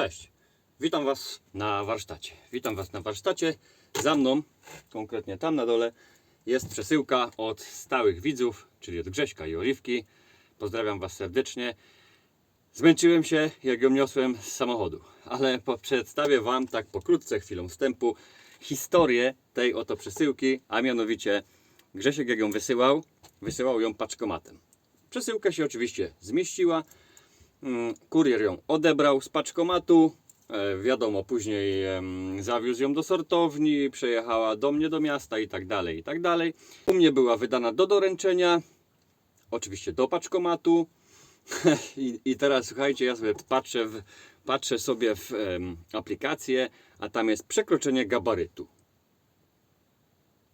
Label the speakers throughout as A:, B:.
A: Cześć, witam Was na warsztacie. Witam Was na warsztacie. Za mną, konkretnie tam na dole, jest przesyłka od stałych widzów, czyli od Grześka i Oliwki. Pozdrawiam Was serdecznie. Zmęczyłem się, jak ją niosłem z samochodu, ale przedstawię Wam tak pokrótce, chwilą wstępu, historię tej oto przesyłki, a mianowicie Grzesiek jak ją wysyłał, wysyłał ją paczkomatem. Przesyłka się oczywiście zmieściła, Kurier ją odebrał z paczkomatu. E, wiadomo, później zawiózł ją do sortowni, przejechała do mnie do miasta i tak dalej, i tak dalej. U mnie była wydana do doręczenia, oczywiście do paczkomatu. I, I teraz słuchajcie, ja sobie patrzę, w, patrzę sobie w em, aplikację, a tam jest przekroczenie gabarytu.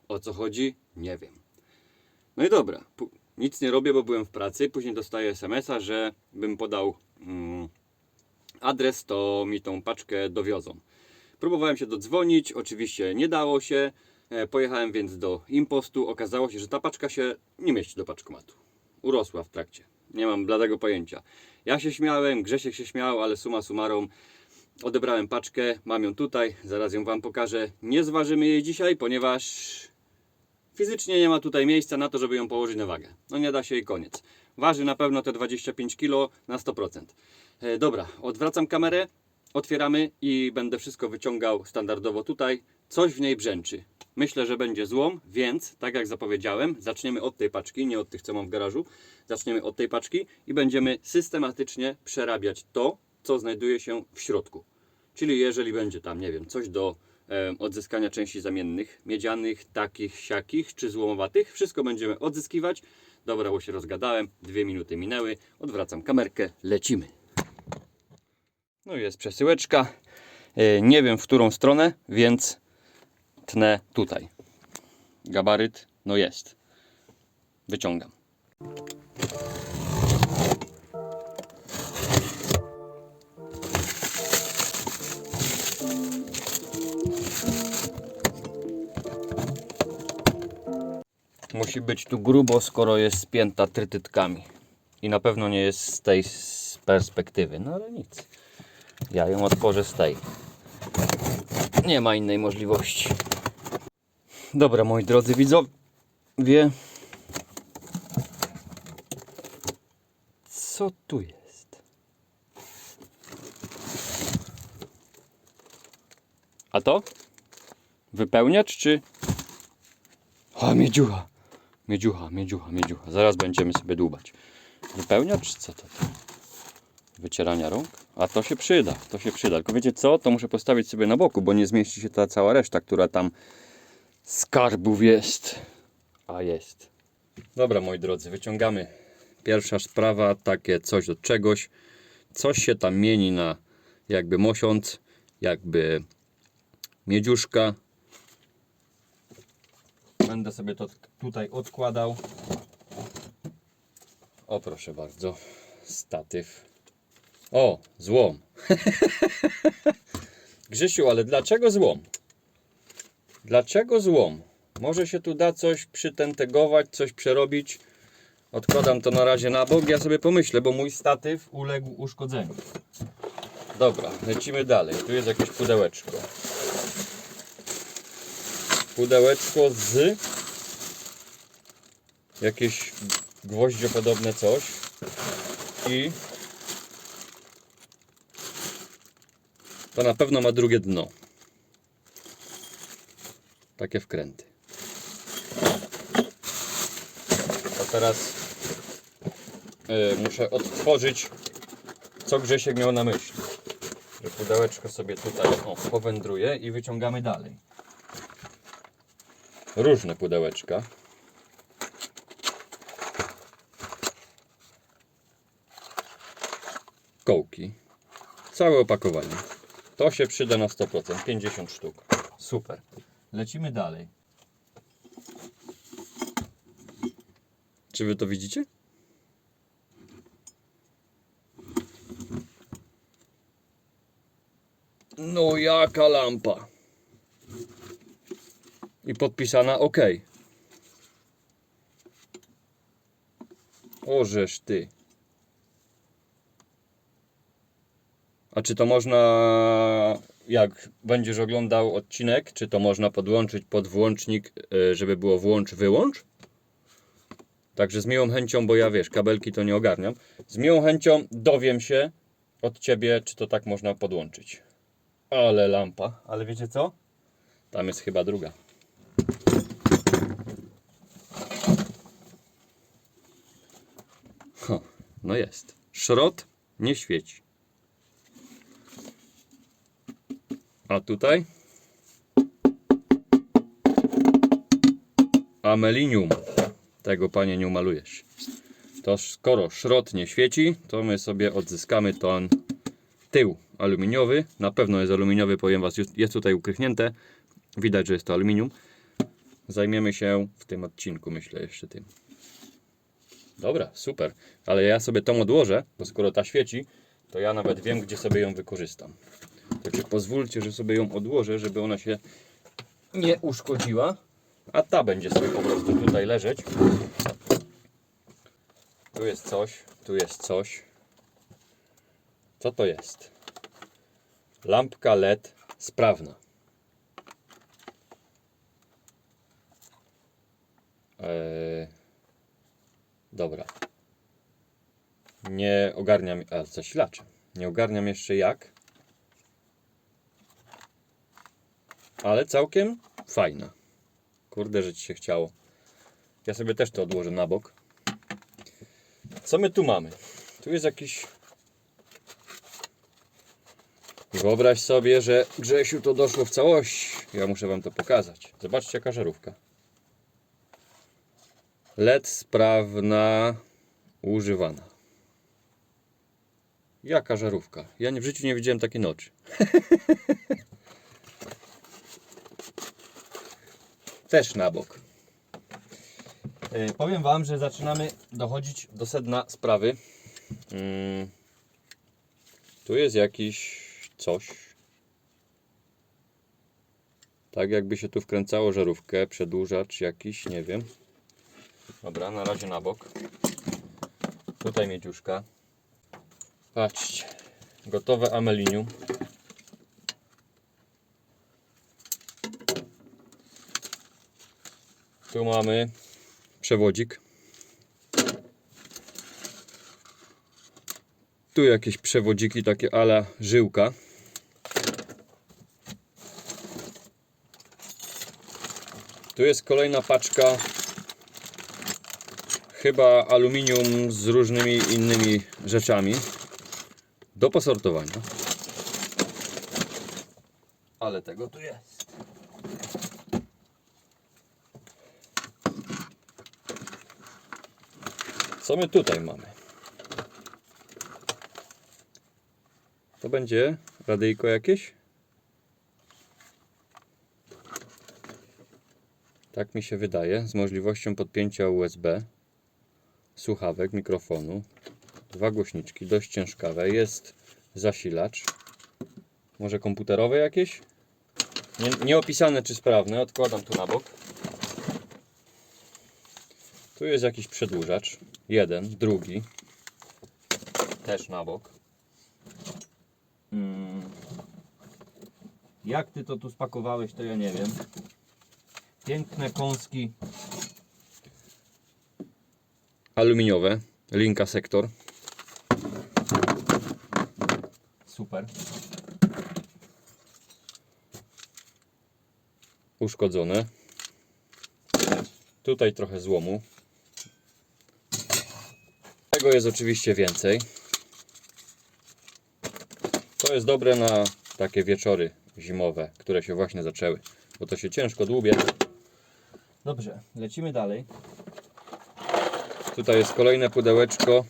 A: O co chodzi? Nie wiem. No i dobra, nic nie robię, bo byłem w pracy. Później dostaję SMS-a, że bym podał mm, adres, to mi tą paczkę dowiozą. Próbowałem się dodzwonić, oczywiście nie dało się. E, Pojechałem więc do impostu. Okazało się, że ta paczka się nie mieści do paczkomatu. Urosła w trakcie. Nie mam bladego pojęcia. Ja się śmiałem, Grzesiek się śmiał, ale suma summarum odebrałem paczkę, mam ją tutaj, zaraz ją Wam pokażę. Nie zważymy jej dzisiaj, ponieważ fizycznie nie ma tutaj miejsca na to, żeby ją położyć na wagę. No nie da się i koniec. Waży na pewno te 25 kg na 100%. E, dobra, odwracam kamerę, otwieramy i będę wszystko wyciągał standardowo tutaj. Coś w niej brzęczy. Myślę, że będzie złom, więc tak jak zapowiedziałem, zaczniemy od tej paczki, nie od tych, co mam w garażu. Zaczniemy od tej paczki i będziemy systematycznie przerabiać to, co znajduje się w środku. Czyli jeżeli będzie tam, nie wiem, coś do odzyskania części zamiennych, miedzianych, takich, siakich czy złomowatych, wszystko będziemy odzyskiwać. Dobra, bo się rozgadałem, dwie minuty minęły, odwracam kamerkę, lecimy. No i jest przesyłeczka. E, nie wiem w którą stronę, więc tnę tutaj. Gabaryt, no jest. Wyciągam. Musi być tu grubo, skoro jest spięta trytytkami. I na pewno nie jest z tej perspektywy. No ale nic. Ja ją otworzę z tej. Nie ma innej możliwości. Dobra, moi drodzy widzowie. Co tu jest? A to? Wypełniacz czy o, miedziucha. Miedziucha, miedziucha, miedziucha. Zaraz będziemy sobie dłubać. Wypełniacz? Co to? to? Wycierania rąk? A to się przyda, to się przyda. Tylko wiecie co? To muszę postawić sobie na boku, bo nie zmieści się ta cała reszta, która tam skarbów jest. A jest. Dobra, moi drodzy, wyciągamy. Pierwsza sprawa, takie coś od czegoś. Coś się tam mieni na jakby mosiąc, jakby miedziuszka, Będę sobie to tutaj odkładał. O, proszę bardzo. Statyw. O, złom. Grzesiu, ale dlaczego złom? Dlaczego złom? Może się tu da coś przytentegować, coś przerobić. Odkładam to na razie na bok. Ja sobie pomyślę, bo mój statyw uległ uszkodzeniu. Dobra, lecimy dalej. Tu jest jakieś pudełeczko pudełeczko z jakieś gwoździopodobne coś i to na pewno ma drugie dno. Takie wkręty. To teraz y, muszę odtworzyć co Grzesiek miał na myśli. Że pudełeczko sobie tutaj o, powędruje i wyciągamy dalej różne pudełeczka. Kołki. Całe opakowanie. To się przyda na 100%. 50 sztuk. Super. Lecimy dalej. Czy wy to widzicie? No jaka lampa i podpisana OK. Ożeż ty. A czy to można, jak będziesz oglądał odcinek, czy to można podłączyć pod włącznik, y, żeby było włącz-wyłącz? Także z miłą chęcią, bo ja wiesz, kabelki to nie ogarniam. Z miłą chęcią dowiem się od ciebie, czy to tak można podłączyć. Ale lampa. Ale wiecie co? Tam jest chyba druga. No jest. Szrot nie świeci. A tutaj? Amelinium. Tego panie nie umalujesz. To skoro szrot nie świeci, to my sobie odzyskamy ten tył aluminiowy. Na pewno jest aluminiowy, powiem was, jest tutaj ukrychnięte. Widać, że jest to aluminium. Zajmiemy się w tym odcinku, myślę, jeszcze tym. Dobra, super. Ale ja sobie tą odłożę, bo skoro ta świeci, to ja nawet wiem, gdzie sobie ją wykorzystam. Także pozwólcie, że sobie ją odłożę, żeby ona się nie uszkodziła. A ta będzie sobie po prostu tutaj leżeć. Tu jest coś, tu jest coś. Co to jest? Lampka LED sprawna. Dobra. Nie ogarniam, a zasilaczem. Nie ogarniam jeszcze jak. Ale całkiem fajna. Kurde, że ci się chciało. Ja sobie też to odłożę na bok. Co my tu mamy? Tu jest jakiś. Wyobraź sobie, że Grzesiu to doszło w całości. Ja muszę wam to pokazać. Zobaczcie jaka żarówka. LED sprawna, używana. Jaka żarówka? Ja w życiu nie widziałem takiej noczy. Też na bok. Yy, powiem Wam, że zaczynamy dochodzić do sedna sprawy. Mm. Tu jest jakiś coś. Tak jakby się tu wkręcało żarówkę, przedłużacz jakiś, nie wiem. Dobra, na razie na bok. Tutaj miedziuszka. Patrzcie. Gotowe amelinium. Tu mamy przewodzik. Tu jakieś przewodziki takie ala żyłka. Tu jest kolejna paczka chyba aluminium z różnymi innymi rzeczami do posortowania. Ale tego tu jest. Co my tutaj mamy? To będzie radyjko jakieś? Tak mi się wydaje, z możliwością podpięcia USB, słuchawek, mikrofonu, dwa głośniczki, dość ciężkawe, jest zasilacz, może komputerowe jakieś? Nie, nie opisane czy sprawne, odkładam tu na bok. Tu jest jakiś przedłużacz, jeden, drugi, też na bok. Mm. Jak ty to tu spakowałeś, to ja nie wiem. Piękne kąski aluminiowe, linka sektor. Super. Uszkodzone. Tutaj trochę złomu. Tego jest oczywiście więcej. To jest dobre na takie wieczory zimowe, które się właśnie zaczęły, bo to się ciężko dłubie. Dobrze, lecimy dalej. Tutaj jest kolejne pudełeczko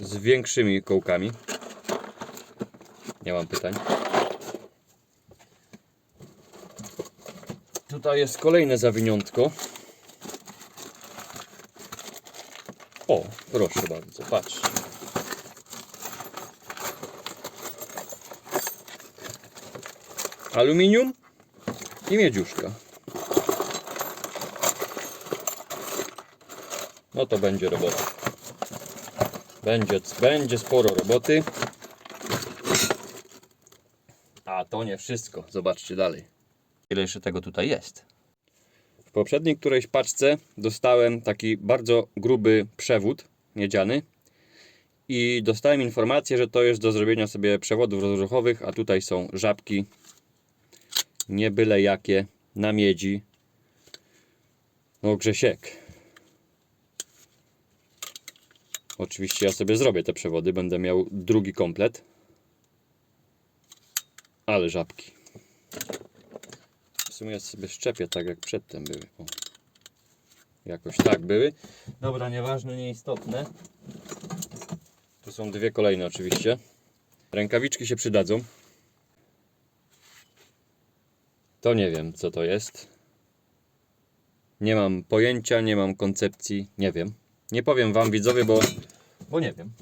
A: z większymi kołkami. Nie mam pytań. Tutaj jest kolejne zawiniątko. O, proszę bardzo, patrz. Aluminium i miedziuszka. No to będzie robota. Będzie, będzie sporo roboty. A to nie wszystko. Zobaczcie dalej. Ile jeszcze tego tutaj jest? W poprzedniej którejś paczce dostałem taki bardzo gruby przewód miedziany i dostałem informację, że to jest do zrobienia sobie przewodów rozruchowych, a tutaj są żabki nie byle jakie na miedzi. No Grzesiek. Oczywiście ja sobie zrobię te przewody, będę miał drugi komplet. Ale żabki. W sumie sobie szczepię tak jak przedtem były. O. Jakoś tak były. Dobra, nieważne, nieistotne. Tu są dwie kolejne oczywiście. Rękawiczki się przydadzą. To nie wiem co to jest. Nie mam pojęcia, nie mam koncepcji, nie wiem. Nie powiem wam widzowie, bo, bo nie wiem.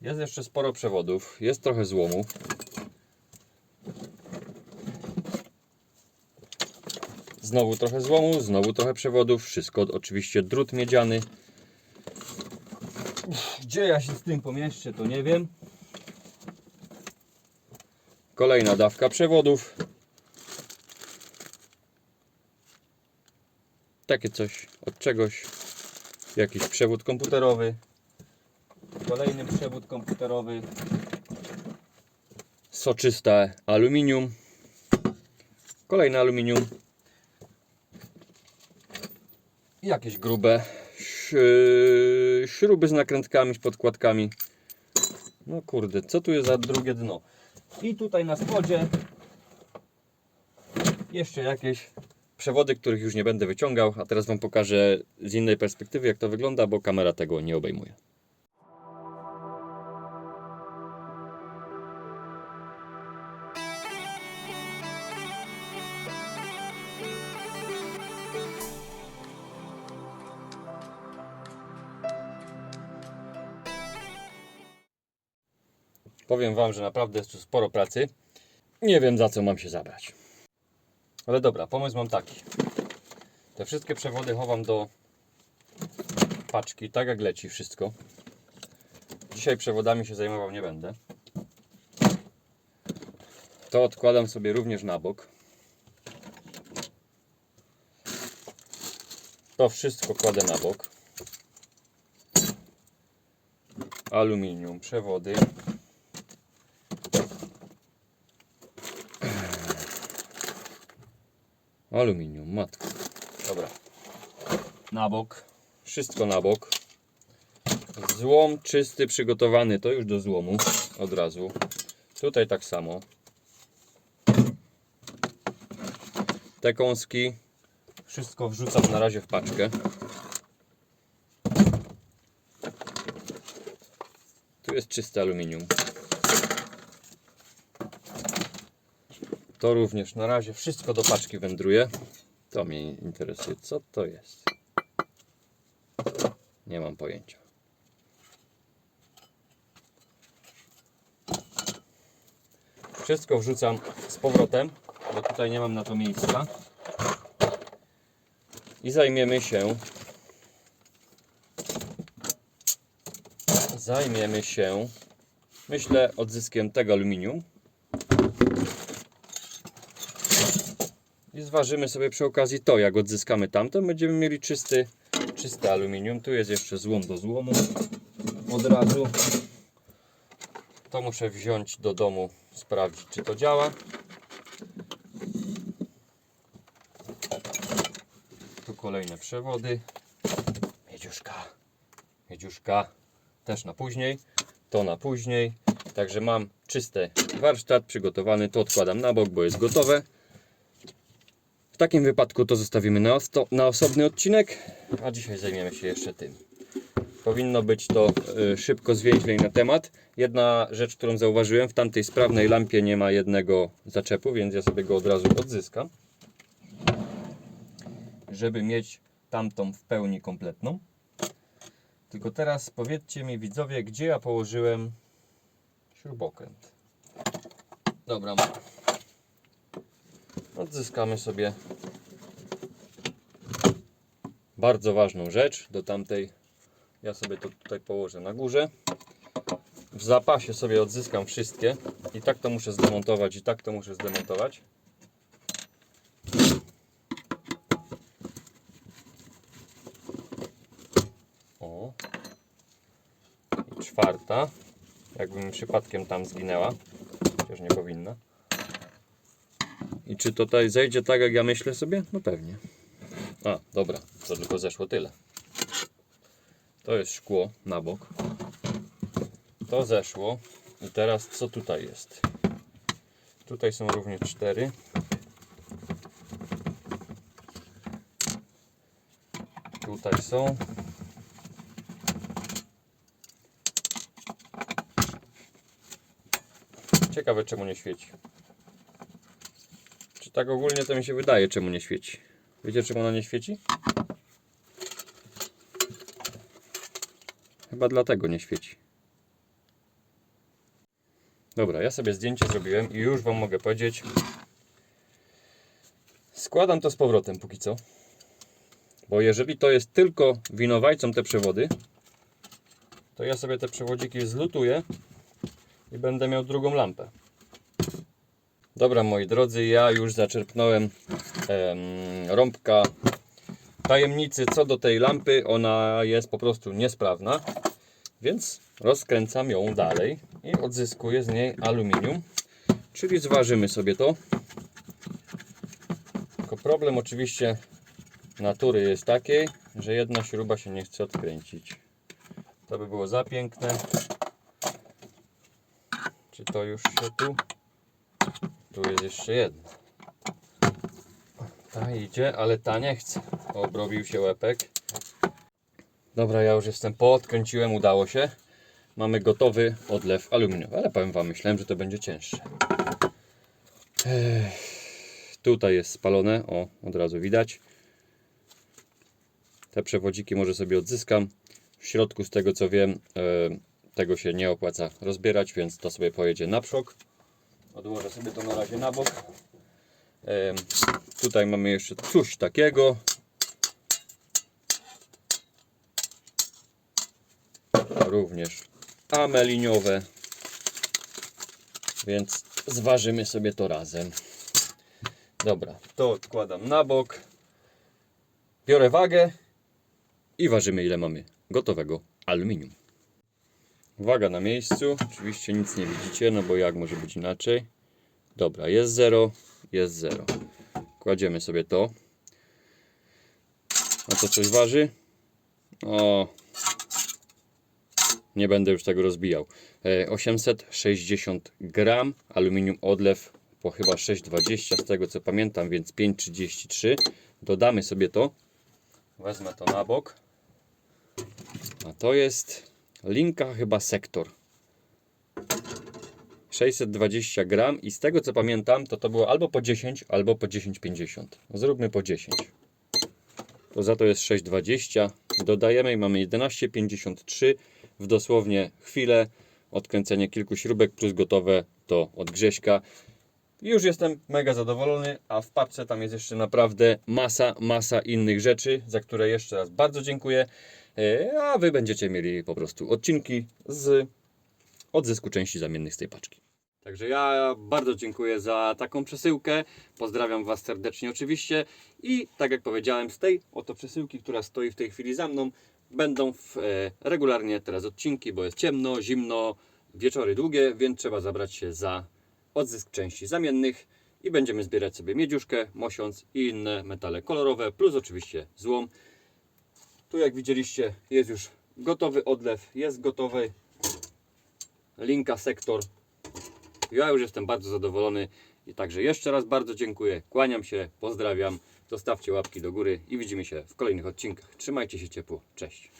A: Jest jeszcze sporo przewodów, jest trochę złomu. Znowu trochę złomu, znowu trochę przewodów, wszystko oczywiście drut miedziany. Gdzie ja się z tym pomieszczę, to nie wiem. Kolejna dawka przewodów. Takie coś od czegoś. Jakiś przewód komputerowy. Kolejny przewód komputerowy. Soczyste aluminium. Kolejne aluminium. Jakieś grube śruby z nakrętkami, z podkładkami. No kurde, co tu jest za drugie dno? I tutaj na spodzie jeszcze jakieś przewody, których już nie będę wyciągał, a teraz Wam pokażę z innej perspektywy jak to wygląda, bo kamera tego nie obejmuje. Powiem Wam, że naprawdę jest tu sporo pracy. Nie wiem za co mam się zabrać. Ale dobra, pomysł mam taki. Te wszystkie przewody chowam do paczki, tak jak leci wszystko. Dzisiaj przewodami się zajmował nie będę. To odkładam sobie również na bok. To wszystko kładę na bok. Aluminium, przewody. Aluminium, matko. Dobra. Na bok. Wszystko na bok. Złom czysty, przygotowany. To już do złomu od razu. Tutaj tak samo. Te kąski. Wszystko wrzucam na razie w paczkę. Tu jest czyste aluminium. To również na razie wszystko do paczki wędruje. To mnie interesuje. Co to jest? Nie mam pojęcia. Wszystko wrzucam z powrotem, bo tutaj nie mam na to miejsca. I zajmiemy się. Zajmiemy się, myślę, odzyskiem tego aluminium. I zważymy sobie przy okazji to, jak odzyskamy tamto, będziemy mieli czysty, czysty aluminium. Tu jest jeszcze złom do złomu od razu. To muszę wziąć do domu, sprawdzić czy to działa. Tu kolejne przewody. Miedziuszka. Miedziuszka. Też na później. To na później. Także mam czysty warsztat przygotowany. To odkładam na bok, bo jest gotowe. Takim wypadku to zostawimy na, na osobny odcinek, a dzisiaj zajmiemy się jeszcze tym. Powinno być to y, szybko zwięźlej na temat. Jedna rzecz, którą zauważyłem, w tamtej sprawnej lampie nie ma jednego zaczepu, więc ja sobie go od razu odzyskam. Żeby mieć tamtą w pełni kompletną. Tylko teraz powiedzcie mi widzowie, gdzie ja położyłem śrubokręt. Dobra, mam. Odzyskamy sobie bardzo ważną rzecz do tamtej. Ja sobie to tutaj położę na górze. w zapasie sobie odzyskam wszystkie. I tak to muszę zdemontować, i tak to muszę zdemontować. O. I czwarta. Jakby mi przypadkiem tam zginęła. Chociaż nie powinna. Czy to tutaj zejdzie tak, jak ja myślę sobie? No pewnie. A, dobra, to tylko zeszło tyle. To jest szkło na bok. To zeszło. I teraz co tutaj jest? Tutaj są również cztery. Tutaj są. Ciekawe czemu nie świeci. Czy tak ogólnie to mi się wydaje czemu nie świeci. Wiecie czemu ona nie świeci? Chyba dlatego nie świeci. Dobra, ja sobie zdjęcie zrobiłem i już Wam mogę powiedzieć. Składam to z powrotem póki co. Bo jeżeli to jest tylko winowajcą te przewody, to ja sobie te przewodziki zlutuję i będę miał drugą lampę. Dobra, moi drodzy, ja już zaczerpnąłem em, rąbka tajemnicy co do tej lampy. Ona jest po prostu niesprawna, więc rozkręcam ją dalej i odzyskuję z niej aluminium. Czyli zważymy sobie to. Tylko problem oczywiście natury jest takiej, że jedna śruba się nie chce odkręcić. To by było za piękne. Czy to już się tu? Tu jest jeszcze jedna. Ta idzie, ale ta nie chce. Obrobił się łepek. Dobra, ja już jestem po, odkręciłem, udało się. Mamy gotowy odlew aluminiowy, ale powiem Wam, myślałem, że to będzie cięższe. Ech, tutaj jest spalone, o, od razu widać. Te przewodziki może sobie odzyskam. W środku, z tego co wiem, e, tego się nie opłaca rozbierać, więc to sobie pojedzie na przok. Odłożę sobie to na razie na bok. Tutaj mamy jeszcze coś takiego. Również ameliniowe. Więc zważymy sobie to razem. Dobra, to odkładam na bok. Biorę wagę i ważymy ile mamy gotowego aluminium. Waga na miejscu. Oczywiście nic nie widzicie, no bo jak może być inaczej. Dobra, jest 0, jest 0. Kładziemy sobie to. A to coś waży? O, nie będę już tego rozbijał. E, 860 gram aluminium odlew po chyba 6,20 z tego co pamiętam, więc 5,33. Dodamy sobie to. Wezmę to na bok. A to jest linka chyba sektor. 620 gram i z tego co pamiętam, to to było albo po 10, albo po 10,50. Zróbmy po 10. To za to jest 6,20. Dodajemy i mamy 11,53 w dosłownie chwilę. Odkręcenie kilku śrubek plus gotowe to od Grześka. Już jestem mega zadowolony, a w paczce tam jest jeszcze naprawdę masa, masa innych rzeczy, za które jeszcze raz bardzo dziękuję. E, A Wy będziecie mieli po prostu odcinki z odzysku części zamiennych z tej paczki. Także ja bardzo dziękuję za taką przesyłkę. Pozdrawiam Was serdecznie oczywiście. I tak jak powiedziałem, z tej oto przesyłki, która stoi w tej chwili za mną, będą w, e, regularnie teraz odcinki, bo jest ciemno, zimno, wieczory długie, więc trzeba zabrać się za odzysk części zamiennych i będziemy zbierać sobie miedziuszkę, mosiąc i inne metale kolorowe, plus oczywiście złom. Tu jak widzieliście jest już gotowy odlew, jest gotowy linka sektor. Ja już jestem bardzo zadowolony i także jeszcze raz bardzo dziękuję. Kłaniam się, pozdrawiam. Zostawcie łapki do góry i widzimy się w kolejnych odcinkach. Trzymajcie się ciepło. Cześć.